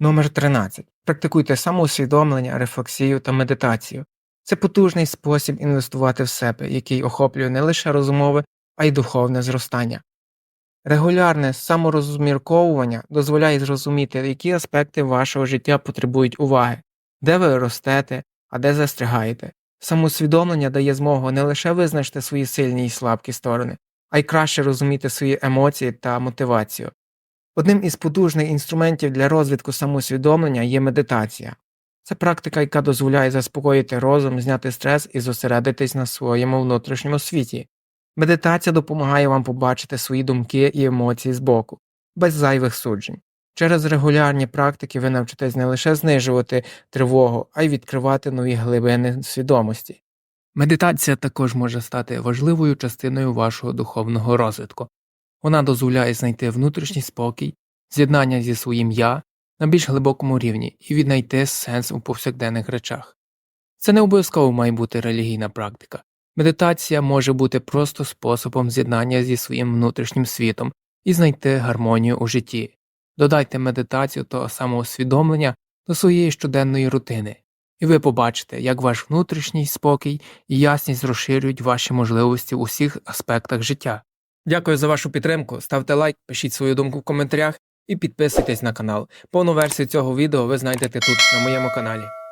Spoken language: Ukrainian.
Номер 13. Практикуйте самоусвідомлення, рефлексію та медитацію. Це потужний спосіб інвестувати в себе, який охоплює не лише розумове, а й духовне зростання. Регулярне саморозмірковування дозволяє зрозуміти, які аспекти вашого життя потребують уваги, де ви ростете, а де застрягаєте. Самоусвідомлення дає змогу не лише визначити свої сильні і слабкі сторони, а й краще розуміти свої емоції та мотивацію. Одним із потужних інструментів для розвитку самоусвідомлення є медитація. Це практика, яка дозволяє заспокоїти розум, зняти стрес і зосередитись на своєму внутрішньому світі. Медитація допомагає вам побачити свої думки і емоції збоку, без зайвих суджень. Через регулярні практики ви навчитесь не лише знижувати тривогу, а й відкривати нові глибини свідомості. Медитація також може стати важливою частиною вашого духовного розвитку. Вона дозволяє знайти внутрішній спокій, з'єднання зі своїм я на більш глибокому рівні і віднайти сенс у повсякденних речах. Це не обов'язково має бути релігійна практика. Медитація може бути просто способом з'єднання зі своїм внутрішнім світом і знайти гармонію у житті. Додайте медитацію та самоусвідомлення до своєї щоденної рутини, і ви побачите, як ваш внутрішній спокій і ясність розширюють ваші можливості в усіх аспектах життя. Дякую за вашу підтримку, ставте лайк, пишіть свою думку в коментарях і підписуйтесь на канал. Повну версію цього відео ви знайдете тут на моєму каналі.